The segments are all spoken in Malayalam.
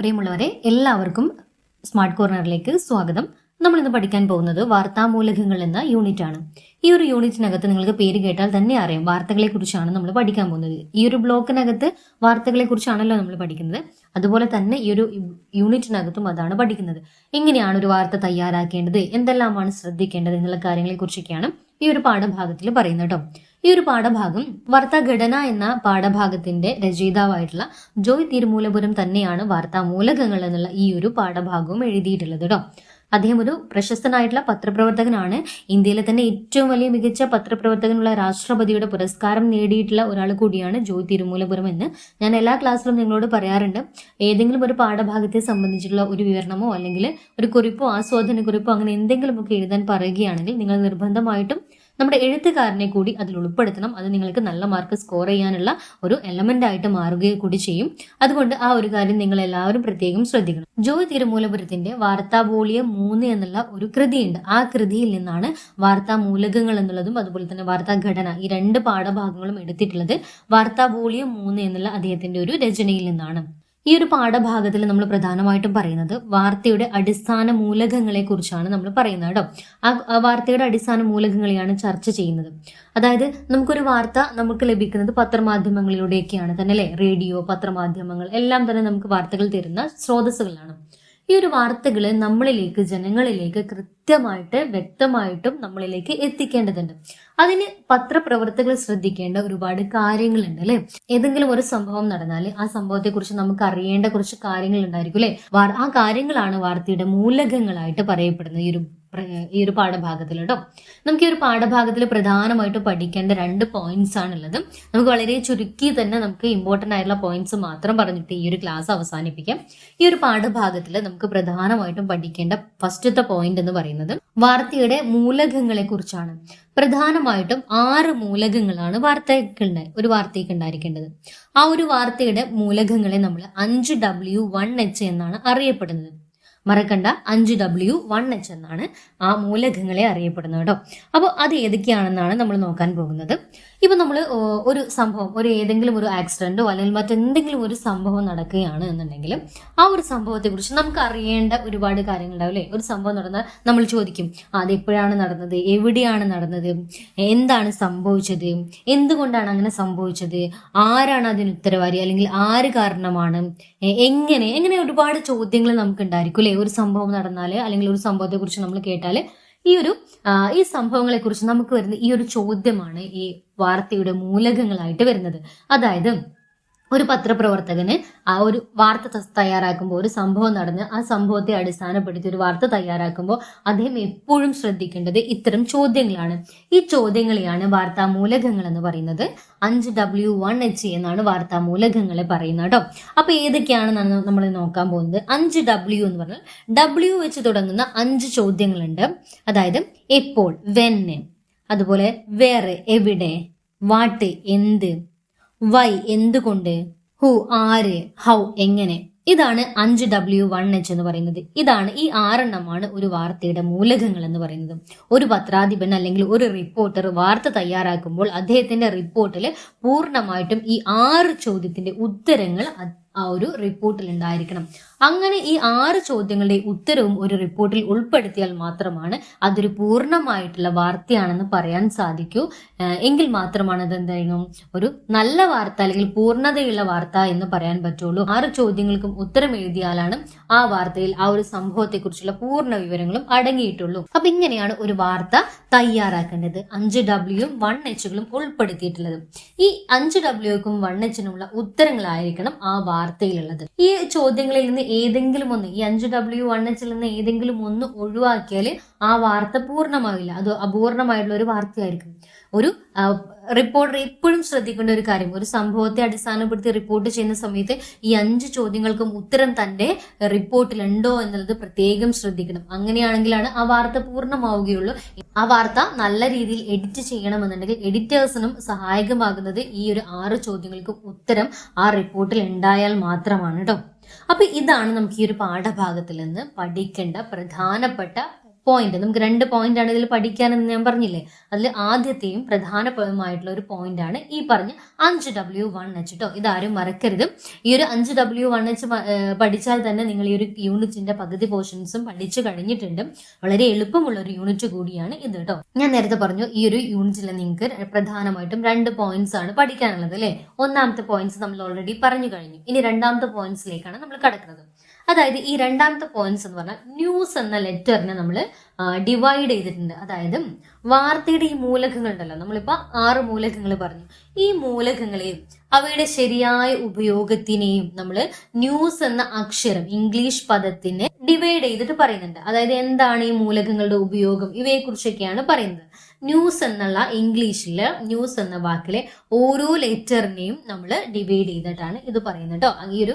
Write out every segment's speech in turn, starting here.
പ്രിയമുള്ളവരെ എല്ലാവർക്കും സ്മാർട്ട് കോർണറിലേക്ക് സ്വാഗതം. നമ്മൾ ഇന്ന് പഠിക്കാൻ പോകുന്നത് വാർത്താമൂലകങ്ങൾ എന്ന യൂണിറ്റ് ആണ് ഈ ഒരു യൂണിറ്റിനകത്ത് നിങ്ങൾക്ക് പേര് കേട്ടാൽ തന്നെ അറിയാം വാർത്തകളെ കുറിച്ചാണ് നമ്മൾ പഠിക്കാൻ പോകുന്നത്. ഈ ഒരു ബ്ലോക്കിനകത്ത് വാർത്തകളെ കുറിച്ചാണല്ലോ നമ്മൾ പഠിക്കുന്നത്. അതുപോലെ തന്നെ ഈ ഒരു യൂണിറ്റിനകത്തും അതാണ് പഠിക്കുന്നത്. എങ്ങനെയാണ് ഒരു വാർത്ത തയ്യാറാക്കേണ്ടത്? എന്തെല്ലാമാണ് ശ്രദ്ധിക്കേണ്ടത്? എന്നുള്ള കാര്യങ്ങളെ കുറിച്ചൊക്കെയാണ് ഈ ഒരു പാഠഭാഗത്തിൽ പറയുന്നത് കേട്ടോ. ഈ ഒരു പാഠഭാഗം വാർത്താഘടന എന്ന പാഠഭാഗത്തിന്റെ രചയിതാവായിട്ടുള്ള ജോയ് തിരുമൂലപുരം തന്നെയാണ് വാർത്താ മൂലകങ്ങൾ എന്നുള്ള ഈ ഒരു പാഠഭാഗവും എഴുതിയിട്ടുള്ളത് കേട്ടോ അദ്ദേഹം ഒരു പ്രശസ്തനായിട്ടുള്ള പത്രപ്രവർത്തകനാണ്. ഇന്ത്യയിലെ തന്നെ ഏറ്റവും വലിയ മികച്ച പത്രപ്രവർത്തകനുള്ള രാഷ്ട്രപതിയുടെ പുരസ്കാരം നേടിയിട്ടുള്ള ഒരാൾ കൂടിയാണ് ജോയ് തിരുമൂലപുരം എന്ന് ഞാൻ എല്ലാ ക്ലാസ്സിലും നിങ്ങളോട് പറയാറുണ്ട്. ഏതെങ്കിലും ഒരു പാഠഭാഗത്തെ സംബന്ധിച്ചിട്ടുള്ള ഒരു വിവരണമോ അല്ലെങ്കിൽ ഒരു കുറിപ്പോ ആസ്വാദന കുറിപ്പോ അങ്ങനെ എന്തെങ്കിലുമൊക്കെ എഴുതാൻ പറയുകയാണെങ്കിൽ നിങ്ങൾ നിർബന്ധമായിട്ടും നമ്മുടെ എഴുത്തുകാരനെ കൂടി അതിൽ ഉൾപ്പെടുത്തണം. അത് നിങ്ങൾക്ക് നല്ല മാർക്ക് സ്കോർ ചെയ്യാനുള്ള ഒരു എലമെന്റ് ആയിട്ട് മാറുകയും കൂടി ചെയ്യും. അതുകൊണ്ട് ആ ഒരു കാര്യം നിങ്ങൾ എല്ലാവരും പ്രത്യേകം ശ്രദ്ധിക്കണം. ജോയ് തിരുമൂലപുരത്തിന്റെ വാർത്താബോളിയം മൂന്ന് എന്നുള്ള ഒരു കൃതിയുണ്ട്. ആ കൃതിയിൽ നിന്നാണ് വാർത്താ മൂലകങ്ങൾ എന്നുള്ളതും അതുപോലെ തന്നെ വാർത്താ ഘടന ഈ രണ്ട് പാഠഭാഗങ്ങളും എടുത്തിട്ടുള്ളത്. വാർത്താബോളിയം മൂന്ന് എന്നുള്ള അദ്ദേഹത്തിന്റെ ഒരു രചനയിൽ നിന്നാണ്. ഈ ഒരു പാഠഭാഗത്തിൽ നമ്മൾ പ്രധാനമായിട്ടും പറയുന്നത് വാർത്തയുടെ അടിസ്ഥാന മൂലകങ്ങളെ കുറിച്ചാണ് നമ്മൾ പറയുന്നത് കേട്ടോ. ആ വാർത്തയുടെ അടിസ്ഥാന മൂലകങ്ങളെയാണ് ചർച്ച ചെയ്യുന്നത്. അതായത് നമുക്കൊരു വാർത്ത നമുക്ക് ലഭിക്കുന്നത് പത്രമാധ്യമങ്ങളിലൂടെയൊക്കെയാണ് തന്നെ അല്ലേ? റേഡിയോ പത്രമാധ്യമങ്ങൾ എല്ലാം തന്നെ നമുക്ക് വാർത്തകൾ തരുന്ന സ്രോതസ്സുകളാണ്. ഈ ഒരു വാർത്തകൾ നമ്മളിലേക്ക് ജനങ്ങളിലേക്ക് കൃത്യമായിട്ട് വ്യക്തമായിട്ടും നമ്മളിലേക്ക് എത്തിക്കേണ്ടതുണ്ട്. അതിന് പത്രപ്രവർത്തകർ ശ്രദ്ധിക്കേണ്ട ഒരുപാട് കാര്യങ്ങളുണ്ട് അല്ലെ? ഏതെങ്കിലും ഒരു സംഭവം നടന്നാൽ ആ സംഭവത്തെ കുറിച്ച് നമുക്ക് അറിയേണ്ട കുറച്ച് കാര്യങ്ങൾ ഉണ്ടായിരിക്കും അല്ലെ ആ കാര്യങ്ങളാണ് വാർത്തയുടെ മൂലകങ്ങളായിട്ട് പറയപ്പെടുന്നത് ഈ ഒരു ഈ ഒരു പാഠഭാഗത്തിൽ കേട്ടോ നമുക്ക് ഈ ഒരു പാഠഭാഗത്തിൽ പ്രധാനമായിട്ട് പഠിക്കേണ്ട രണ്ട് പോയിന്റ്സ് ആണുള്ളത്. നമുക്ക് വളരെ ചുരുക്കി തന്നെ നമുക്ക് ഇമ്പോർട്ടന്റ് ആയിട്ടുള്ള പോയിന്റ്സ് മാത്രം പറഞ്ഞിട്ട് ഈ ഒരു ക്ലാസ് അവസാനിപ്പിക്കാം. ഈ ഒരു പാഠഭാഗത്തിൽ നമുക്ക് പ്രധാനമായിട്ടും പഠിക്കേണ്ട ഫസ്റ്റത്തെ പോയിന്റ് എന്ന് പറയുന്നത് വാർത്തയുടെ മൂലകങ്ങളെ കുറിച്ചാണ് പ്രധാനമായിട്ടും ആറ് മൂലകങ്ങളാണ് വാർത്തയ്ക്ക് ഒരു വാർത്തയ്ക്ക് ഉണ്ടായിരിക്കേണ്ടത്. ആ ഒരു വാർത്തയുടെ മൂലകങ്ങളെ നമ്മൾ അഞ്ച് ഡബ്ല്യു വൺ എച്ച് എന്നാണ് അറിയപ്പെടുന്നത്. മറക്കണ്ട അഞ്ച് ഡബ്ല്യു വൺ എച്ച് എന്നാണ് ആ മൂലകങ്ങളെ അറിയപ്പെടുന്നത് കേട്ടോ. അപ്പോൾ അത് ഏതൊക്കെയാണെന്നാണ് നമ്മൾ നോക്കാൻ പോകുന്നത്? ഇപ്പൊ നമ്മൾ ഒരു സംഭവം ഒരു ഏതെങ്കിലും ഒരു ആക്സിഡന്റോ അല്ലെങ്കിൽ മറ്റെന്തെങ്കിലും ഒരു സംഭവം നടക്കുകയാണ് എന്നുണ്ടെങ്കിൽ ആ ഒരു സംഭവത്തെക്കുറിച്ച് നമുക്ക് അറിയേണ്ട ഒരുപാട് കാര്യങ്ങൾ ഉണ്ടാവും അല്ലേ? ഒരു സംഭവം നടന്നാൽ നമ്മൾ ചോദിക്കും അത് എപ്പോഴാണ് നടന്നത്? എവിടെയാണ് നടന്നത്? എന്താണ് സംഭവിച്ചത്? എന്തുകൊണ്ടാണ് അങ്ങനെ സംഭവിച്ചത്? ആരാണ് അതിന് ഉത്തരവാദി അല്ലെങ്കിൽ ആര് കാരണമാണ്? എങ്ങനെ? എങ്ങനെ ഒരുപാട് ചോദ്യങ്ങൾ നമുക്ക് ഉണ്ടായിരിക്കും അല്ലേ? ഒരു സംഭവം നടന്നാൽ അല്ലെങ്കിൽ ഒരു സംഭവത്തെക്കുറിച്ച് നമ്മൾ കേട്ടാൽ ഈ ഒരു ഈ സംഭവങ്ങളെ കുറിച്ച് നമുക്ക് വരുന്ന ഈ ഒരു ചോദ്യമാണ് ഈ വാർത്തയുടെ മൂലകങ്ങളായിട്ട് വരുന്നത്. അതായത് ഒരു പത്രപ്രവർത്തകന് ആ ഒരു വാർത്ത തയ്യാറാക്കുമ്പോൾ ഒരു സംഭവം നടന്ന് ആ സംഭവത്തെ അടിസ്ഥാനപ്പെടുത്തി ഒരു വാർത്ത തയ്യാറാക്കുമ്പോൾ അദ്ദേഹം എപ്പോഴും ശ്രദ്ധിക്കേണ്ടത് ഇത്തരം ചോദ്യങ്ങളാണ്. ഈ ചോദ്യങ്ങളെയാണ് വാർത്താ മൂലകങ്ങൾ എന്ന് പറയുന്നത്. അഞ്ച് ഡബ്ല്യു വൺ എച്ച് എന്നാണ് വാർത്താ മൂലകങ്ങളെ പറയുന്നത് കേട്ടോ. അപ്പൊ ഏതൊക്കെയാണ് നമ്മൾ നോക്കാൻ പോകുന്നത്? അഞ്ച് ഡബ്ല്യു എന്ന് പറഞ്ഞാൽ ഡബ്ല്യു വെച്ച് തുടങ്ങുന്ന അഞ്ച് ചോദ്യങ്ങളുണ്ട്. അതായത് എപ്പോൾ വെന്ന് അതുപോലെ വേറെ എവിടെ വാട്ട് എന്ത് വൈ എന്തുകൊണ്ട്? ഹു ആര്? ഹൗ എങ്ങനെ? ഇതാണ് അഞ്ച് ഡബ്ല്യു വൺ എച്ച് എന്ന് പറയുന്നത്. ഇതാണ് ഈ ആറെണ്ണമാണ് ഒരു വാർത്തയുടെ മൂലകങ്ങൾ എന്ന് പറയുന്നത്. ഒരു പത്രാധിപൻ അല്ലെങ്കിൽ ഒരു റിപ്പോർട്ടർ വാർത്ത തയ്യാറാക്കുമ്പോൾ അദ്ദേഹത്തിന്റെ റിപ്പോർട്ടിൽ പൂർണമായിട്ടും ഈ ആറ് ചോദ്യത്തിന്റെ ഉത്തരങ്ങൾ ആ ഒരു റിപ്പോർട്ടിൽ ഉണ്ടായിരിക്കണം. അങ്ങനെ ഈ ആറ് ചോദ്യങ്ങളുടെ ഉത്തരവും ഒരു റിപ്പോർട്ടിൽ ഉൾപ്പെടുത്തിയാൽ മാത്രമാണ് അതൊരു പൂർണമായിട്ടുള്ള വാർത്തയാണെന്ന് പറയാൻ സാധിക്കൂ. എങ്കിൽ മാത്രമാണ് അത് എന്തായാലും ഒരു നല്ല വാർത്ത അല്ലെങ്കിൽ പൂർണതയുള്ള വാർത്ത എന്ന് പറയാൻ പറ്റുള്ളൂ. ആറ് ചോദ്യങ്ങൾക്കും ഉത്തരം എഴുതിയാലാണ് ആ വാർത്തയിൽ ആ ഒരു സംഭവത്തെക്കുറിച്ചുള്ള പൂർണ വിവരങ്ങളും അടങ്ങിയിട്ടുള്ളൂ. അപ്പൊ ഇങ്ങനെയാണ് ഒരു വാർത്ത തയ്യാറാക്കേണ്ടത്. അഞ്ച് ഡബ്ല്യുവും വൺ എച്ചുകളും ഉൾപ്പെടുത്തിയിട്ടുള്ളത്. ഈ അഞ്ച് ഡബ്ല്യുക്കും വൺ എച്ചിനുമുള്ള ഉത്തരങ്ങളായിരിക്കണം ആ വാർത്തയിലുള്ളത്. ഈ ചോദ്യങ്ങളിൽ നിന്ന് ഏതെങ്കിലും ഒന്ന് ഈ അഞ്ച് ഡബ്ല്യു വൺ എച്ചിൽ നിന്ന് ഏതെങ്കിലും ഒന്ന് ഒഴിവാക്കിയാൽ ആ വാർത്ത പൂർണമാവില്ല. അത് അപൂർണമായിട്ടുള്ള ഒരു വാർത്തയായിരിക്കും. ഒരു റിപ്പോർട്ടർ എപ്പോഴും ശ്രദ്ധിക്കേണ്ട ഒരു കാര്യം ഒരു സംഭവത്തെ അടിസ്ഥാനപ്പെടുത്തി റിപ്പോർട്ട് ചെയ്യുന്ന സമയത്ത് ഈ അഞ്ച് ചോദ്യങ്ങൾക്കും ഉത്തരം തന്റെ റിപ്പോർട്ടിലുണ്ടോ എന്നുള്ളത് പ്രത്യേകം ശ്രദ്ധിക്കണം. അങ്ങനെയാണെങ്കിലാണ് ആ വാർത്ത പൂർണമാവുകയുള്ളൂ. ആ വാർത്ത നല്ല രീതിയിൽ എഡിറ്റ് ചെയ്യണമെന്നുണ്ടെങ്കിൽ എഡിറ്റേഴ്സിനും സഹായകമാകുന്നത് ഈ ഒരു ആറ് ചോദ്യങ്ങൾക്കും ഉത്തരം ആ റിപ്പോർട്ടിൽ ഉണ്ടായാൽ മാത്രമാണ് കേട്ടോ അപ്പൊ ഇതാണ് നമുക്ക് ഈ ഒരു പാഠഭാഗത്തിൽ നിന്ന് പഠിക്കേണ്ട പ്രധാനപ്പെട്ട പോയിന്റ് നമുക്ക് രണ്ട് പോയിന്റ് ആണ് ഇതിൽ പഠിക്കാനെന്ന് ഞാൻ പറഞ്ഞില്ലേ? അതിൽ ആദ്യത്തെയും പ്രധാനമായിട്ടുള്ള ഒരു പോയിന്റ് ആണ് ഈ പറഞ്ഞ അഞ്ച് ഡബ്ല്യു വൺ എച്ച് കേട്ടോ ഇതാരും മറക്കരുത്. ഈ ഒരു അഞ്ച് ഡബ്ല്യു വൺ എച്ച് പഠിച്ചാൽ തന്നെ നിങ്ങൾ ഈ ഒരു യൂണിറ്റിന്റെ പകുതി പോർഷൻസും പഠിച്ചു കഴിഞ്ഞിട്ടുണ്ട്. വളരെ എളുപ്പമുള്ള ഒരു യൂണിറ്റ് കൂടിയാണ് ഇത് കേട്ടോ ഞാൻ നേരത്തെ പറഞ്ഞു ഈ ഒരു യൂണിറ്റിൽ നിങ്ങൾക്ക് പ്രധാനമായിട്ടും രണ്ട് പോയിന്റ്സ് ആണ് പഠിക്കാനുള്ളത് അല്ലേ ഒന്നാമത്തെ പോയിന്റ്സ് നമ്മൾ ഓൾറെഡി പറഞ്ഞു കഴിഞ്ഞു. ഇനി രണ്ടാമത്തെ പോയിന്റ്സിലേക്കാണ് നമ്മൾ കടക്കുന്നത്. അതായത് ഈ രണ്ടാമത്തെ പോയിന്റ്സ് എന്ന് പറഞ്ഞാൽ ന്യൂസ് എന്ന ലെറ്ററിനെ നമ്മൾ ഡിവൈഡ് ചെയ്തിട്ടുണ്ട്. അതായത് വാർത്തയുടെ ഈ മൂലകങ്ങൾ ഉണ്ടല്ലോ നമ്മളിപ്പോൾ ആറ് മൂലകങ്ങൾ പറഞ്ഞു. ഈ മൂലകങ്ങളെയും അവയുടെ ശരിയായ ഉപയോഗത്തിനെയും നമ്മൾ ന്യൂസ് എന്ന അക്ഷരം ഇംഗ്ലീഷ് പദത്തിനെ ഡിവൈഡ് ചെയ്തിട്ട് പറയുന്നുണ്ട്. അതായത് എന്താണ് ഈ മൂലകങ്ങളുടെ ഉപയോഗം? ഇവയെക്കുറിച്ചൊക്കെയാണ് പറയുന്നത്. ന്യൂസ് എന്നുള്ള ഇംഗ്ലീഷിൽ ന്യൂസ് എന്ന വാക്കിലെ ഓരോ ലെറ്ററിനെയും നമ്മൾ ഡിവൈഡ് ചെയ്തിട്ടാണ് ഇത് പറയുന്നത് കേട്ടോ ഈ ഒരു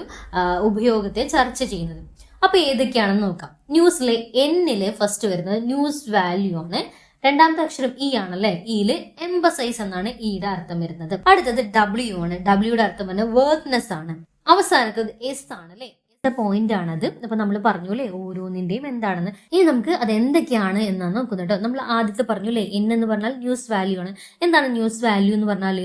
ഉപയോഗത്തെ ചർച്ച ചെയ്യുന്നത്. അപ്പൊ ഏതൊക്കെയാണെന്ന് നോക്കാം. ന്യൂസിലെ എന്നിൽ ഫസ്റ്റ് വരുന്നത് ന്യൂസ് വാല്യൂ ആണ്. രണ്ടാമത്തെ അക്ഷരം ഇ ആണല്ലേ? ഇയിൽ എംബസൈസ് എന്നാണ് ഇയുടെ അർത്ഥം വരുന്നത്. അടുത്തത് ഡബ്ല്യു ആണ്. ഡബ്ല്യൂയുടെ അർത്ഥം വരുന്നത് വേർക്ക്നെസ് ആണ്. അവസാനത്തത് എസ് ആണ് അല്ലേ? പോയിന്റ് ആണത്. അപ്പൊ നമ്മൾ പറഞ്ഞു അല്ലേ ഓരോന്നിന്റെയും എന്താണെന്ന്. ഇനി നമുക്ക് അത് എന്തൊക്കെയാണ് എന്നാണ് നോക്കുന്നത് കേട്ടോ നമ്മൾ ആദ്യത്തെ പറഞ്ഞു അല്ലേ എൻ എന്ന് പറഞ്ഞാൽ ന്യൂസ് വാല്യൂ ആണ്. എന്താണ് ന്യൂസ് വാല്യൂ എന്ന് പറഞ്ഞാൽ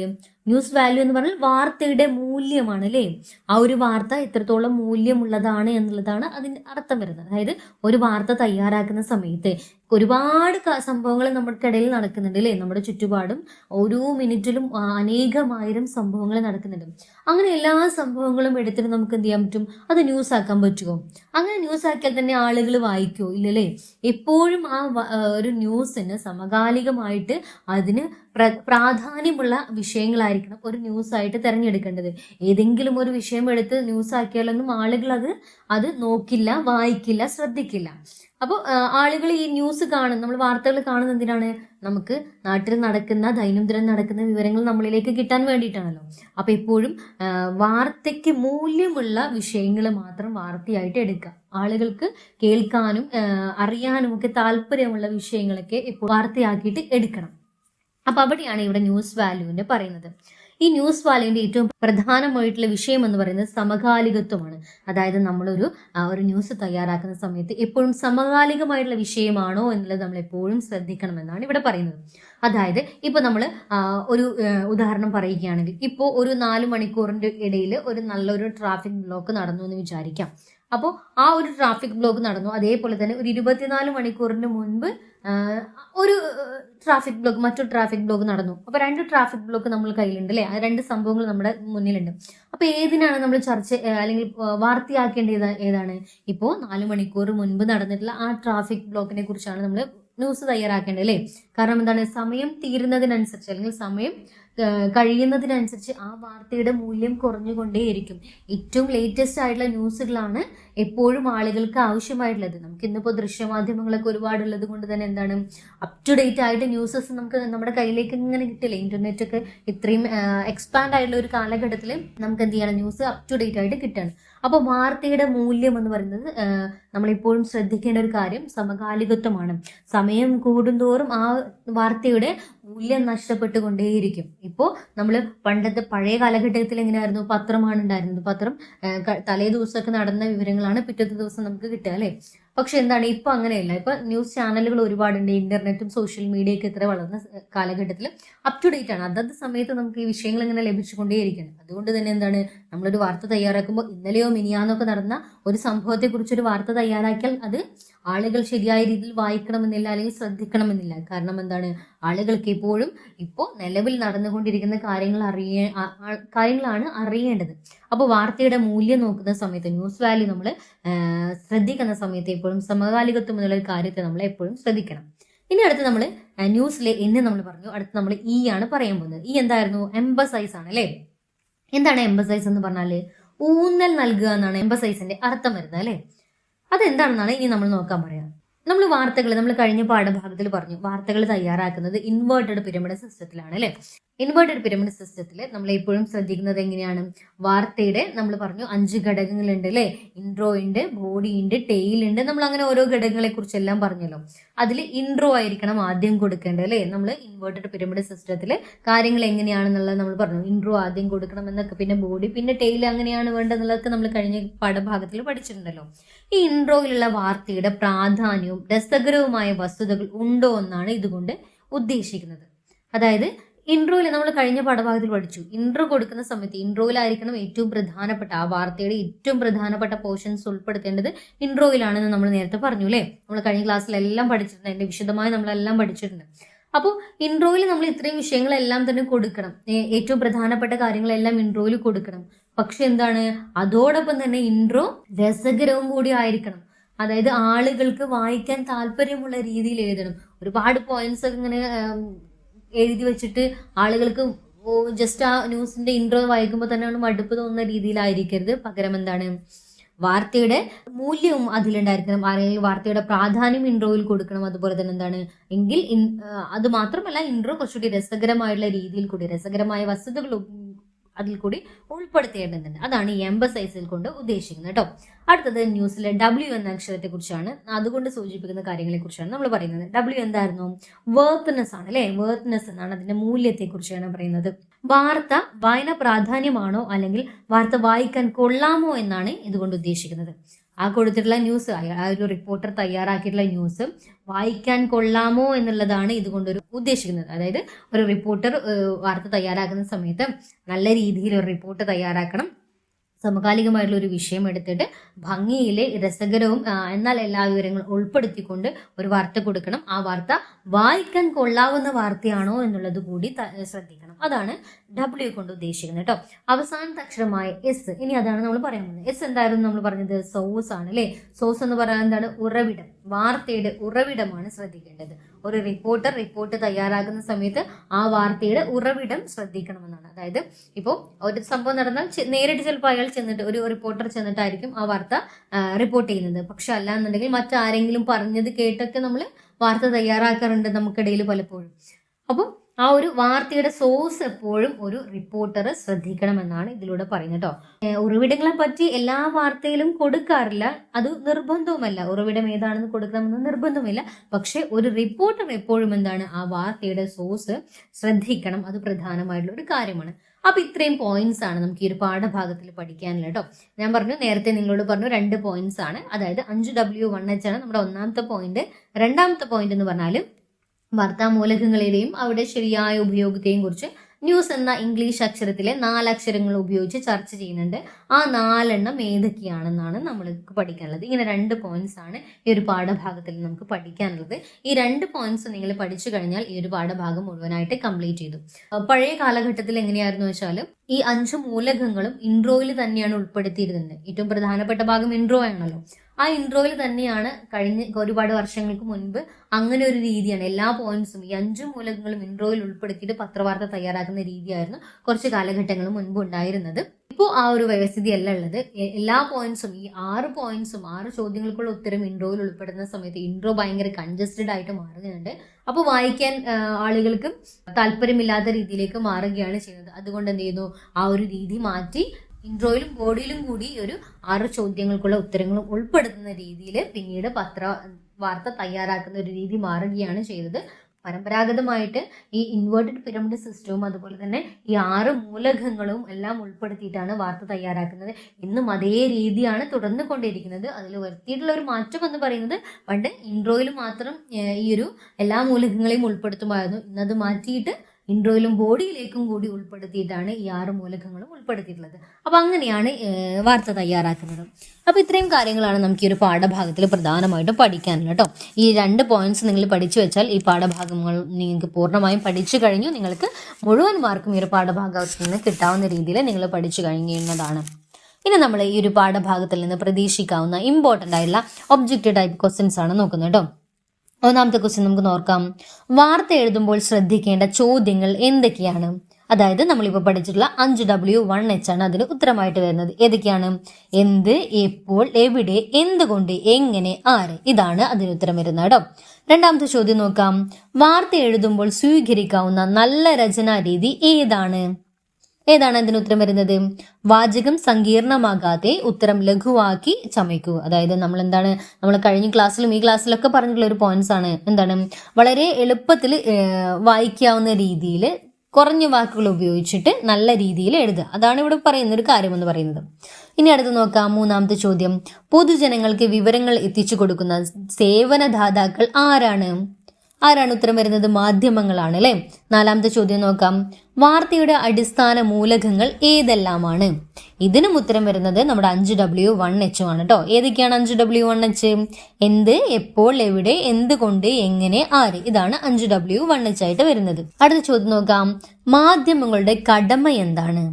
ന്യൂസ് വാല്യൂ എന്ന് പറഞ്ഞാൽ വാർത്തയുടെ മൂല്യമാണ് അല്ലേ ആ ഒരു വാർത്ത എത്രത്തോളം മൂല്യമുള്ളതാണ് എന്നുള്ളതാണ് അതിന്റെ അർത്ഥം വരുന്നത്. അതായത് ഒരു വാർത്ത തയ്യാറാക്കുന്ന സമയത്ത് ഒരുപാട് സംഭവങ്ങൾ സംഭവങ്ങൾ ഇടയിൽ നടക്കുന്നുണ്ട് അല്ലേ? നമ്മുടെ ചുറ്റുപാടും ഓരോ മിനിറ്റിലും അനേകമായിരം സംഭവങ്ങൾ നടക്കുന്നുണ്ട്. അങ്ങനെ എല്ലാ സംഭവങ്ങളും എടുത്തിട്ട് നമുക്ക് എന്ത് ചെയ്യാൻ പറ്റും? അത് ന്യൂസ് ആക്കാൻ പറ്റുമോ അങ്ങനെ ന്യൂസ് ആക്കിയാൽ തന്നെ ആളുകൾ വായിക്കുമോ ഇല്ലല്ലേ? എപ്പോഴും ആ ഒരു ന്യൂസിന് സമകാലികമായിട്ട് അതിന് പ്ര പ്രാധാന്യമുള്ള വിഷയങ്ങളായിരിക്കണം ഒരു ന്യൂസ് ആയിട്ട് തിരഞ്ഞെടുക്കേണ്ടത്. ഏതെങ്കിലും ഒരു വിഷയം എടുത്ത് ന്യൂസ് ആക്കിയാലൊന്നും ആളുകൾ അത് അത് നോക്കില്ല വായിക്കില്ല ശ്രദ്ധിക്കില്ല. അപ്പോൾ ആളുകൾ ഈ ന്യൂസ് കാണും നമ്മൾ വാർത്തകൾ കാണുന്നത് എന്തിനാണ്? നമുക്ക് നാട്ടിൽ നടക്കുന്ന ദൈനംദിനം നടക്കുന്ന വിവരങ്ങൾ നമ്മളിലേക്ക് കിട്ടാൻ വേണ്ടിയിട്ടാണല്ലോ. അപ്പോൾ എപ്പോഴും വാർത്തയ്ക്ക് മൂല്യമുള്ള വിഷയങ്ങൾ മാത്രം വാർത്തയായിട്ട് എടുക്കുക. ആളുകൾക്ക് കേൾക്കാനും അറിയാനും ഒക്കെ താല്പര്യമുള്ള വിഷയങ്ങളൊക്കെ ഇപ്പോൾ വാർത്തയാക്കിയിട്ട് എടുക്കണം. അപ്പോൾ അവിടെയാണ് ഇവിടെ ന്യൂസ് വാല്യൂവിന്റെ പറയുന്നത്. ഈ ന്യൂസ് വാല്യൂവിന്റെ ഏറ്റവും പ്രധാനമായിട്ടുള്ള വിഷയം എന്ന് പറയുന്നത് സമകാലികത്വമാണ്. അതായത് നമ്മളൊരു ഒരു ന്യൂസ് തയ്യാറാക്കുന്ന സമയത്ത് എപ്പോഴും സമകാലികമായിട്ടുള്ള വിഷയമാണോ എന്നുള്ളത് നമ്മൾ എപ്പോഴും ശ്രദ്ധിക്കണമെന്നാണ് ഇവിടെ പറയുന്നത്. അതായത് ഇപ്പൊ നമ്മൾ ഒരു ഉദാഹരണം പറയുകയാണെങ്കിൽ ഇപ്പോൾ ഒരു നാല് മണിക്കൂറിന്റെ ഇടയിൽ ഒരു നല്ലൊരു ട്രാഫിക് ബ്ലോക്ക് നടന്നു എന്ന് വിചാരിക്കാം. അപ്പോൾ ആ ഒരു ട്രാഫിക് ബ്ലോക്ക് നടന്നു. അതേപോലെ തന്നെ ഒരു ഇരുപത്തിനാല് മണിക്കൂറിന് മുൻപ് ഒരു ട്രാഫിക് ബ്ലോക്ക് മറ്റൊരു ട്രാഫിക് ബ്ലോക്ക് നടന്നു. അപ്പോൾ രണ്ട് ട്രാഫിക് ബ്ലോക്ക് നമ്മൾ കയ്യിലുണ്ട് അല്ലേ? ആ രണ്ട് സംഭവങ്ങൾ നമ്മുടെ മുന്നിലുണ്ട്. അപ്പോൾ ഏതിനാണ് നമ്മൾ ചർച്ച അല്ലെങ്കിൽ വാർത്തയാക്കേണ്ടത് ഏതാണ്? ഇപ്പോൾ നാല് മണിക്കൂർ മുൻപ് നടന്നിട്ടുള്ള ആ ട്രാഫിക് ബ്ലോക്കിനെ കുറിച്ചാണ് നമ്മൾ ന്യൂസ് തയ്യാറാക്കേണ്ടത് അല്ലേ? കാരണം എന്താണ്? സമയം തീരുന്നതിനനുസരിച്ച് അല്ലെങ്കിൽ സമയം കഴിയുന്നതിനനുസരിച്ച് ആ വാർത്തയുടെ മൂല്യം കുറഞ്ഞുകൊണ്ടേയിരിക്കും. ഏറ്റവും ലേറ്റസ്റ്റ് ആയിട്ടുള്ള ന്യൂസുകളാണ് എപ്പോഴും ആളുകൾക്ക് ആവശ്യമായിട്ടുള്ളത്. നമുക്ക് ഇന്നിപ്പോൾ ദൃശ്യമാധ്യമങ്ങളൊക്കെ ഒരുപാടുള്ളത് കൊണ്ട് തന്നെ എന്താണ് അപ് ടു ഡേറ്റ് ആയിട്ട് ന്യൂസസ് നമുക്ക് നമ്മുടെ കയ്യിലേക്ക് ഇങ്ങനെ കിട്ടില്ല. ഇന്റർനെറ്റ് ഒക്കെ ഇത്രയും എക്സ്പാൻഡ് ആയിട്ടുള്ള ഒരു കാലഘട്ടത്തിൽ നമുക്ക് എന്ത് ചെയ്യണം ന്യൂസ് അപ് ടു ഡേറ്റ് ആയിട്ട് കിട്ടണം. അപ്പോൾ വാർത്തയുടെ മൂല്യം എന്ന് പറയുന്നത് നമ്മളിപ്പോഴും ശ്രദ്ധിക്കേണ്ട ഒരു കാര്യം സമകാലികത്വമാണ്. സമയം കൂടുന്തോറും ആ വാർത്തയുടെ മൂല്യം നഷ്ടപ്പെട്ടുകൊണ്ടേയിരിക്കും. ഇപ്പോൾ നമ്മൾ പണ്ടത്തെ പഴയ കാലഘട്ടത്തിൽ എങ്ങനെയായിരുന്നു പത്രമാണ് ഉണ്ടായിരുന്നത്. പത്രം തലേ ദിവസമൊക്കെ നടന്ന വിവരങ്ങളാണ് പിറ്റത്തെ ദിവസം നമുക്ക് കിട്ടുക അല്ലേ? പക്ഷെ എന്താണ് ഇപ്പൊ അങ്ങനെയല്ല. ഇപ്പൊ ന്യൂസ് ചാനലുകൾ ഒരുപാടുണ്ട് ഇന്റർനെറ്റും സോഷ്യൽ മീഡിയയൊക്കെ ഇത്ര വളർന്ന കാലഘട്ടത്തിൽ അപ് ടു ഡേറ്റ് ആണ്. അതത് സമയത്ത് നമുക്ക് ഈ വിഷയങ്ങൾ ഇങ്ങനെ ലഭിച്ചുകൊണ്ടേയിരിക്കണം. അതുകൊണ്ട് തന്നെ എന്താണ് നമ്മളൊരു വാർത്ത തയ്യാറാക്കുമ്പോൾ ഇന്നലെയോ മിനിയാന്നൊക്കെ നടന്ന ഒരു സംഭവത്തെക്കുറിച്ചൊരു വാർത്ത തയ്യാറാക്കിയാൽ അത് ആളുകൾ ശരിയായ രീതിയിൽ വായിക്കണമെന്നില്ല അല്ലെങ്കിൽ ശ്രദ്ധിക്കണമെന്നില്ല. കാരണം എന്താണ്? ആളുകൾക്ക് എപ്പോഴും ഇപ്പോൾ നിലവിൽ നടന്നുകൊണ്ടിരിക്കുന്ന കാര്യങ്ങൾ അറിയ കാര്യങ്ങളാണ് അറിയേണ്ടത്. അപ്പോൾ വാർത്തയുടെ മൂല്യം നോക്കുന്ന സമയത്ത് ന്യൂസ് വാല്യൂ നമ്മൾ ശ്രദ്ധിക്കുന്ന സമയത്ത് എപ്പോഴും സമകാലികത്വം എന്നുള്ള ഒരു കാര്യത്തെ നമ്മൾ എപ്പോഴും ശ്രദ്ധിക്കണം. ഇനി അടുത്ത് നമ്മൾ ന്യൂസിലെ എന്ന് നമ്മൾ പറഞ്ഞു. അടുത്ത് നമ്മൾ ഇ ആണ് പറയാൻ പോകുന്നത്. ഇ എന്തായിരുന്നു? എംബസൈസ് ആണ് അല്ലേ? എന്താണ് എംബസൈസ് എന്ന് പറഞ്ഞാൽ ഊന്നൽ നൽകുക എന്നാണ് എംബസൈസിന്റെ അർത്ഥം വരുന്നത് അല്ലേ? അതെന്താണെന്നാണ് ഇനി നമ്മൾ നോക്കാൻ പറയാം. നമ്മൾ വാർത്തകൾ നമ്മൾ കഴിഞ്ഞ പാഠഭാഗത്തിൽ പറഞ്ഞു വാർത്തകൾ തയ്യാറാക്കുന്നത് ഇൻവേർട്ടഡ് പിരമിഡ് സിസ്റ്റത്തിലാണ് അല്ലേ? ഇൻവേർട്ടഡ് പിരമിഡ് സിസ്റ്റത്തിൽ നമ്മൾ എപ്പോഴും ശ്രദ്ധിക്കുന്നത് എങ്ങനെയാണ്? വാർത്തയുടെ നമ്മൾ പറഞ്ഞു അഞ്ച് ഘടകങ്ങളുണ്ട് അല്ലേ? ഇൻട്രോ ഉണ്ട് ബോഡി ഉണ്ട് ടെയിൽ ഉണ്ട്. നമ്മൾ അങ്ങനെ ഓരോ ഘടകങ്ങളെ കുറിച്ചെല്ലാം പറഞ്ഞല്ലോ. അതിൽ ഇൻട്രോ ആയിരിക്കണം ആദ്യം കൊടുക്കേണ്ടത് അല്ലേ? നമ്മൾ ഇൻവേർട്ടഡ് പിരമിഡ് സിസ്റ്റത്തിൽ കാര്യങ്ങൾ എങ്ങനെയാണെന്നുള്ളത് നമ്മൾ പറഞ്ഞു. ഇൻട്രോ ആദ്യം കൊടുക്കണം എന്നൊക്കെ. പിന്നെ ബോഡി പിന്നെ ടെയിൽ അങ്ങനെയാണ് വേണ്ടതെന്നുള്ളതൊക്കെ നമ്മൾ കഴിഞ്ഞ പാഠഭാഗത്തിൽ പഠിച്ചിട്ടുണ്ടല്ലോ. ഈ ഇൻട്രോയിലുള്ള വാർത്തയുടെ പ്രാധാന്യവും രസകരവുമായ വസ്തുതകൾ ഉണ്ടോ എന്നാണ് ഇതുകൊണ്ട് ഉദ്ദേശിക്കുന്നത്. അതായത് ഇൻട്രോയിൽ നമ്മൾ കഴിഞ്ഞ പാഠഭാഗത്തിൽ പഠിച്ചു. ഇൻട്രോ കൊടുക്കുന്ന സമയത്ത് ഇൻട്രോയിലായിരിക്കണം ഏറ്റവും പ്രധാനപ്പെട്ട ആ വാർത്തയുടെ ഏറ്റവും പ്രധാനപ്പെട്ട പോർഷൻസ് ഉൾപ്പെടുത്തേണ്ടത് ഇൻട്രോയിലാണെന്ന് നമ്മൾ നേരത്തെ പറഞ്ഞു അല്ലേ? നമ്മൾ കഴിഞ്ഞ ക്ലാസ്സിലെല്ലാം പഠിച്ചിട്ടുണ്ട്. അതിന്റെ വിശദമായി നമ്മളെല്ലാം പഠിച്ചിട്ടുണ്ട്. അപ്പോൾ ഇൻട്രോയിൽ നമ്മൾ ഇത്രയും വിഷയങ്ങളെല്ലാം തന്നെ കൊടുക്കണം. ഏറ്റവും പ്രധാനപ്പെട്ട കാര്യങ്ങളെല്ലാം ഇൻട്രോയിൽ കൊടുക്കണം. പക്ഷെ എന്താണ്? അതോടൊപ്പം തന്നെ ഇൻട്രോ രസകരവും കൂടി ആയിരിക്കണം. അതായത് ആളുകൾക്ക് വായിക്കാൻ താല്പര്യമുള്ള രീതിയിൽ എഴുതണം. ഒരുപാട് പോയിന്റ്സ് ഒക്കെ ഇങ്ങനെ എഴുതി വെച്ചിട്ട് ആളുകൾക്ക് ജസ്റ്റ് ആ ന്യൂസിന്റെ ഇൻട്രോ വായിക്കുമ്പോൾ തന്നെ മടുപ്പ് തോന്നുന്ന രീതിയിലായിരിക്കരുത്. പകരം എന്താണ്? വാർത്തയുടെ മൂല്യവും അതിലുണ്ടായിരിക്കണം. അല്ലെങ്കിൽ വാർത്തയുടെ പ്രാധാന്യം ഇൻട്രോയിൽ കൊടുക്കണം. അതുപോലെ തന്നെ എന്താണ്? എങ്കിൽ അത് മാത്രമല്ല ഇൻട്രോ കുറച്ചുകൂടി രസകരമായിട്ടുള്ള രീതിയിൽ കൂടി രസകരമായ വസ്തുതകൾ അതിൽ കൂടി ഉൾപ്പെടുത്തേണ്ടതുണ്ട്. അതാണ് ഈ എംബസൈസിൽ കൊണ്ട് ഉദ്ദേശിക്കുന്നത് കേട്ടോ. അടുത്തത് ന്യൂസിലെ ഡബ്ല്യു എന്ന അക്ഷരത്തെ കുറിച്ചാണ് അതുകൊണ്ട് സൂചിപ്പിക്കുന്ന കാര്യങ്ങളെ കുറിച്ചാണ് നമ്മൾ പറയുന്നത്. ഡബ്ല്യു എന്തായിരുന്നു? വേർത്ത്നെസ് ആണ് അല്ലെ? വേർത്ത്നെസ് എന്നാണ് അതിന്റെ മൂല്യത്തെ കുറിച്ചാണ് പറയുന്നത്. വാർത്ത വായന പ്രാധാന്യമാണോ അല്ലെങ്കിൽ വാർത്ത വായിക്കാൻ കൊള്ളാമോ എന്നാണ് ഇതുകൊണ്ട് ഉദ്ദേശിക്കുന്നത്. ആ കൊടുത്തിട്ടുള്ള ന്യൂസ് ആ ഒരു റിപ്പോർട്ടർ തയ്യാറാക്കിയിട്ടുള്ള ന്യൂസ് വായിക്കാൻ കൊള്ളാമോ എന്നുള്ളതാണ് ഇതുകൊണ്ടൊരു ഉദ്ദേശിക്കുന്നത്. അതായത് ഒരു റിപ്പോർട്ടർ വാർത്ത തയ്യാറാക്കുന്ന സമയത്ത് നല്ല രീതിയിൽ ഒരു റിപ്പോർട്ട് തയ്യാറാക്കണം. സമകാലികമായിട്ടുള്ള ഒരു വിഷയം എടുത്തിട്ട് ഭംഗിയിലെ രസകരവും എന്നാൽ എല്ലാ വിവരങ്ങളും ഉൾപ്പെടുത്തിക്കൊണ്ട് ഒരു വാർത്ത കൊടുക്കണം. ആ വാർത്ത വായിക്കാൻ കൊള്ളാവുന്ന വാർത്തയാണോ എന്നുള്ളത് കൂടി ശ്രദ്ധിക്കണം. അതാണ് ഡബ്ല്യു കൊണ്ട് ഉദ്ദേശിക്കുന്നത് കേട്ടോ. അവസാനത്തെ അക്ഷരമായ എസ് ഇനി അതാണ് നമ്മൾ പറയാൻ പോകുന്നത്. എസ് എന്തായിരുന്നു നമ്മൾ പറഞ്ഞത്? സോസ് ആണ് അല്ലേ? സോസ് എന്ന് പറയാൻ എന്താണ്? ഉറവിടം. വാർത്തയുടെ ഉറവിടമാണ് ശ്രദ്ധിക്കേണ്ടത്. ഒരു റിപ്പോർട്ടർ റിപ്പോർട്ട് തയ്യാറാക്കുന്ന സമയത്ത് ആ വാർത്തയുടെ ഉറവിടം ശ്രദ്ധിക്കണമെന്നാണ്. അതായത് ഇപ്പോൾ ഒരു സംഭവം നടന്നാൽ നേരിട്ട് ചിലപ്പോൾ അയാൾ ചെന്നിട്ട് ഒരു റിപ്പോർട്ടർ ചെന്നിട്ടായിരിക്കും ആ വാർത്ത റിപ്പോർട്ട് ചെയ്യുന്നത്. പക്ഷെ അല്ല എന്നുണ്ടെങ്കിൽ മറ്റാരെങ്കിലും പറഞ്ഞത് കേട്ടൊക്കെ നമ്മൾ വാർത്ത തയ്യാറാക്കാറുണ്ട് നമുക്കിടയിൽ പലപ്പോഴും. അപ്പം ആ ഒരു വാർത്തയുടെ സോഴ്സ് എപ്പോഴും ഒരു റിപ്പോർട്ടർ ശ്രദ്ധിക്കണമെന്നാണ് ഇതിലൂടെ പറയുന്നത് കേട്ടോ ഉറവിടങ്ങളെ പറ്റി എല്ലാ വാർത്തയിലും കൊടുക്കാറില്ല. അത് നിർബന്ധവുമല്ല. ഉറവിടം ഏതാണെന്ന് കൊടുക്കണമെന്ന് നിർബന്ധമില്ല പക്ഷെ ഒരു റിപ്പോർട്ടർ എപ്പോഴും എന്താണ് ആ വാർത്തയുടെ സോഴ്സ് ശ്രദ്ധിക്കണം. അത് പ്രധാനമായിട്ടുള്ള ഒരു കാര്യമാണ്. അപ്പൊ ഇത്രയും പോയിന്റ്സ് ആണ് നമുക്ക് ഈ ഒരു പാഠഭാഗത്തിൽ പഠിക്കാനുള്ള കേട്ടോ. ഞാൻ പറഞ്ഞു നേരത്തെ നിങ്ങളോട് പറഞ്ഞു രണ്ട് പോയിന്റ്സ് ആണ്. അതായത് അഞ്ച് ഡബ്ല്യു വൺ എച്ച് ആണ് നമ്മുടെ ഒന്നാമത്തെ പോയിന്റ് രണ്ടാമത്തെ പോയിന്റ് എന്ന് പറഞ്ഞാൽ വാർത്താമൂലകങ്ങളുടെയും അവിടെ ശരിയായ ഉപയോഗത്തെയും കുറിച്ച് ന്യൂസ് എന്ന ഇംഗ്ലീഷ് അക്ഷരത്തിലെ നാലക്ഷരങ്ങൾ ഉപയോഗിച്ച് ചർച്ച ചെയ്യുന്നുണ്ട്. ആ നാലെണ്ണം ഏതൊക്കെയാണെന്നാണ് നമ്മൾക്ക് പഠിക്കാനുള്ളത്. ഇങ്ങനെ രണ്ട് പോയിന്റ്സ് ആണ് ഈ ഒരു പാഠഭാഗത്തിൽ നമുക്ക് പഠിക്കാനുള്ളത്. ഈ രണ്ട് പോയിന്റ്സ് നിങ്ങൾ പഠിച്ചു കഴിഞ്ഞാൽ ഈ ഒരു പാഠഭാഗം മുഴുവനായിട്ട് കംപ്ലീറ്റ് ചെയ്തു. പഴയ കാലഘട്ടത്തിൽ എങ്ങനെയായിരുന്നു വെച്ചാൽ ഈ അഞ്ച് മൂലകങ്ങളും ഇൻട്രോയിൽ തന്നെയാണ് ഉൾപ്പെടുത്തിയിരുന്നത്. ഏറ്റവും പ്രധാനപ്പെട്ട ഭാഗം ഇൻട്രോ ആണല്ലോ. ആ ഇൻട്രോയിൽ തന്നെയാണ് കഴിഞ്ഞ ഒരുപാട് വർഷങ്ങൾക്ക് മുൻപ് അങ്ങനെ ഒരു രീതിയാണ് എല്ലാ പോയിന്റ്സും ഈ അഞ്ച് മൂലകങ്ങളും ഇൻട്രോയിൽ ഉൾപ്പെടുത്തിയിട്ട് പത്രവാർത്ത തയ്യാറാക്കുന്ന രീതിയായിരുന്നു കുറച്ച് കാലഘട്ടങ്ങൾ മുൻപ് ഉണ്ടായിരുന്നത്. ഇപ്പോൾ ആ ഒരു വ്യവസ്ഥിതി അല്ല ഉള്ളത് എല്ലാ പോയിന്റ്സും ഈ ആറ് പോയിന്റ്സും ആറ് ചോദ്യങ്ങൾക്കുള്ള ഉത്തരം ഇൻട്രോയിൽ ഉൾപ്പെടുന്ന സമയത്ത് ഇൻട്രോ ഭയങ്കര കൺജസ്റ്റഡ് ആയിട്ട് മാറുകയുണ്ട് അപ്പോൾ വായിക്കാൻ ആളുകൾക്ക് താല്പര്യമില്ലാത്ത രീതിയിലേക്ക് മാറുകയാണ് ചെയ്യുന്നത്. അതുകൊണ്ട് എന്ത് ചെയ്യുന്നു? ആ ഒരു രീതി മാറ്റി ഇൻട്രോയിലും ബോഡിയിലും കൂടി ഒരു ആറ് ചോദ്യങ്ങൾക്കുള്ള ഉത്തരങ്ങളും ഉൾപ്പെടുത്തുന്ന രീതിയിൽ പിന്നീട് പത്ര വാർത്ത തയ്യാറാക്കുന്ന ഒരു രീതി മാറുകയാണ് ചെയ്തത്. പരമ്പരാഗതമായിട്ട് ഈ ഇൻവേർട്ടഡ് പിരമിഡ് സിസ്റ്റവും അതുപോലെ തന്നെ ഈ ആറ് മൂലകങ്ങളും എല്ലാം ഉൾപ്പെടുത്തിയിട്ടാണ് വാർത്ത തയ്യാറാക്കുന്നത്. ഇന്നും അതേ രീതിയാണ് തുടർന്നു കൊണ്ടിരിക്കുന്നത് അതിൽ വരുത്തിയിട്ടുള്ള ഒരു മാറ്റം എന്ന് പറയുന്നത് പണ്ട് ഇൻട്രോയിൽ മാത്രം ഈ ഒരു എല്ലാ മൂലകങ്ങളെയും ഉൾപ്പെടുത്തുമായിരുന്നു. ഇന്നത് മാറ്റിയിട്ട് ഇൻട്രോയിലും ബോഡിയിലേക്കും കൂടി ഉൾപ്പെടുത്തിയിട്ടാണ് ഈ ആറ് മൂലകങ്ങളും ഉൾപ്പെടുത്തിയിട്ടുള്ളത്. അപ്പൊ അങ്ങനെയാണ് വാർത്ത തയ്യാറാക്കുന്നത്. അപ്പോൾ ഇത്രയും കാര്യങ്ങളാണ് നമുക്ക് ഈ ഒരു പാഠഭാഗത്തിൽ പ്രധാനമായിട്ടും പഠിക്കാനുള്ളത് കേട്ടോ. ഈ രണ്ട് പോയിന്റ്സ് നിങ്ങൾ പഠിച്ചു വെച്ചാൽ ഈ പാഠഭാഗങ്ങൾ നിങ്ങൾക്ക് പൂർണമായും പഠിച്ചു കഴിഞ്ഞു. നിങ്ങൾക്ക് മുഴുവൻ മാർക്കും ഈ ഒരു പാഠഭാഗത്തിൽ നിന്ന് കിട്ടാവുന്ന രീതിയിൽ നിങ്ങൾ പഠിച്ചു കഴിയുന്നതാണ് ഇനി നമ്മൾ ഈ ഒരു പാഠഭാഗത്തിൽ നിന്ന് പ്രതീക്ഷിക്കാവുന്ന ഇമ്പോർട്ടന്റ് ആയിട്ടുള്ള ഒബ്ജക്റ്റീവ് ടൈപ്പ് ക്വസ്റ്റ്യൻസ് ആണ് നോക്കുന്നത് കേട്ടോ. ഒന്നാമത്തെ ക്വസ്റ്റ്യൻ നമുക്ക് നോക്കാം. വാർത്ത എഴുതുമ്പോൾ ശ്രദ്ധിക്കേണ്ട ചോദ്യങ്ങൾ എന്തൊക്കെയാണ്? അതായത് നമ്മളിപ്പോൾ പഠിച്ചിട്ടുള്ള അഞ്ച് ഡബ്ല്യു വൺ എച്ച് ആണ് അതിന് ഉത്തരമായിട്ട് വരുന്നത്. ഏതൊക്കെയാണ്? എന്ത് എപ്പോൾ എവിടെ എന്തുകൊണ്ട് എങ്ങനെ ആര്? ഇതാണ് അതിന് ഉത്തരം വരുന്നത് കേട്ടോ. രണ്ടാമത്തെ ചോദ്യം നോക്കാം. വാർത്ത എഴുതുമ്പോൾ സ്വീകരിക്കാവുന്ന നല്ല രചനാ രീതി ഏതാണ്? ഏതാണ് അതിന് ഉത്തരം വരുന്നത്? വാചകം സങ്കീർണമാകാതെ ഉത്തരം ലഘുവാക്കി ചമയ്ക്കൂ. അതായത് നമ്മൾ എന്താണ് നമ്മൾ കഴിഞ്ഞ ക്ലാസ്സിലും ഈ ക്ലാസ്സിലൊക്കെ പറഞ്ഞിട്ടുള്ള ഒരു പോയിന്റ്സ് ആണ്. എന്താണ്? വളരെ എളുപ്പത്തിൽ വായിക്കാവുന്ന രീതിയിൽ കുറഞ്ഞ വാക്കുകൾ ഉപയോഗിച്ചിട്ട് നല്ല രീതിയിൽ എഴുതുക. അതാണ് ഇവിടെ പറയുന്ന ഒരു കാര്യം എന്ന് പറയുന്നത്. ഇനി അടുത്ത് നോക്കാം. മൂന്നാമത്തെ ചോദ്യം. പൊതുജനങ്ങൾക്ക് വിവരങ്ങൾ എത്തിച്ചു കൊടുക്കുന്ന സേവനദാതാക്കൾ ആരാണ്? ആരാണ് ഉത്തരം വരുന്നത്? മാധ്യമങ്ങളാണ് അല്ലെ? നാലാമത്തെ ചോദ്യം നോക്കാം. വാർത്തയുടെ അടിസ്ഥാന മൂലകങ്ങൾ ഏതെല്ലാമാണ്? ഇതിനും ഉത്തരം വരുന്നത് നമ്മുടെ അഞ്ച് ഡബ്ല്യു വൺ എച്ച് ആണ് കേട്ടോ ഏതൊക്കെയാണ് അഞ്ച് ഡബ്ല്യു വൺ എച്ച് എന്ത് എപ്പോൾ എവിടെ എന്തുകൊണ്ട് എങ്ങനെ ആര്? ഇതാണ് അഞ്ച് ഡബ്ല്യു വൺ എച്ച് ആയിട്ട് വരുന്നത്. അടുത്ത ചോദ്യം നോക്കാം. മാധ്യമങ്ങളുടെ കടമ എന്താണ്?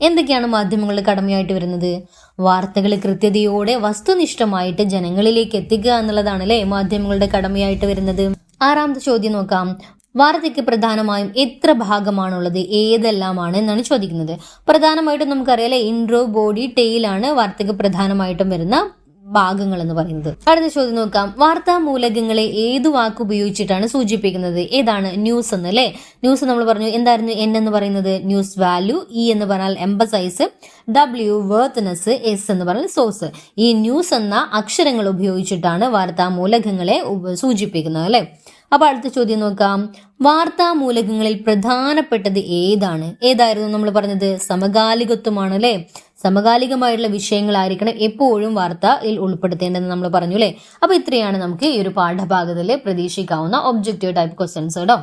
എന്തൊക്കെയാണ് മാധ്യമങ്ങളുടെ കടമയായിട്ട് വരുന്നത്? വാർത്തകൾ കൃത്യതയോടെ വസ്തുനിഷ്ഠമായിട്ട് ജനങ്ങളിലേക്ക് എത്തിക്കുക എന്നുള്ളതാണ് അല്ലേ മാധ്യമങ്ങളുടെ കടമയായിട്ട് വരുന്നത്? ആറാമത്തെ ചോദ്യം നോക്കാം. വാർത്തയ്ക്ക് പ്രധാനമായും എത്ര ഭാഗമാണുള്ളത്? ഏതെല്ലാമാണ് എന്നാണ് ചോദിക്കുന്നത്. പ്രധാനമായിട്ടും നമുക്കറിയാലേ ഇൻട്രോ ബോഡി ടെയിലാണ് വാർത്തയ്ക്ക് പ്രധാനമായിട്ടും വരുന്ന ഭാഗങ്ങൾ എന്ന് പറയുന്നത്. അടുത്ത ചോദ്യം നോക്കാം. വാർത്താ മൂലകങ്ങളെ ഏത് വാക്ക് ഉപയോഗിച്ചിട്ടാണ് സൂചിപ്പിക്കുന്നത്? ഏതാണ് ന്യൂസ് എന്ന് അല്ലേ ന്യൂസ് നമ്മൾ പറഞ്ഞു എന്തായിരുന്നു? എൻ എന്ന് പറയുന്നത് ന്യൂസ് വാല്യൂ ഇ എന്ന് പറഞ്ഞാൽ എംബസൈസ് ഡബ്ല്യു വേർത്ത്നെസ് എസ് എന്ന് പറഞ്ഞാൽ സോഴ്സ്. ഈ ന്യൂസ് എന്ന അക്ഷരങ്ങൾ ഉപയോഗിച്ചിട്ടാണ് വാർത്താ മൂലകങ്ങളെ സൂചിപ്പിക്കുന്നത് അല്ലേ? അപ്പൊ അടുത്ത ചോദ്യം നോക്കാം. വാർത്താ മൂലകങ്ങളിൽ പ്രധാനപ്പെട്ടത് ഏതാണ്? ഏതായിരുന്നു നമ്മൾ പറഞ്ഞത്? സമകാലികത്വമാണ് അല്ലെ? സമകാലികമായിട്ടുള്ള വിഷയങ്ങളായിരിക്കണം എപ്പോഴും വാർത്തയിൽ ഉൾപ്പെടുത്തേണ്ടതെന്ന് നമ്മൾ പറഞ്ഞു അല്ലേ അപ്പൊ ഇത്രയാണ് നമുക്ക് ഈ ഒരു പാഠഭാഗത്തിൽ പ്രതീക്ഷിക്കാവുന്ന ഒബ്ജക്റ്റീവ് ടൈപ്പ് ക്വസ്റ്റ്യൻസ് കേട്ടോ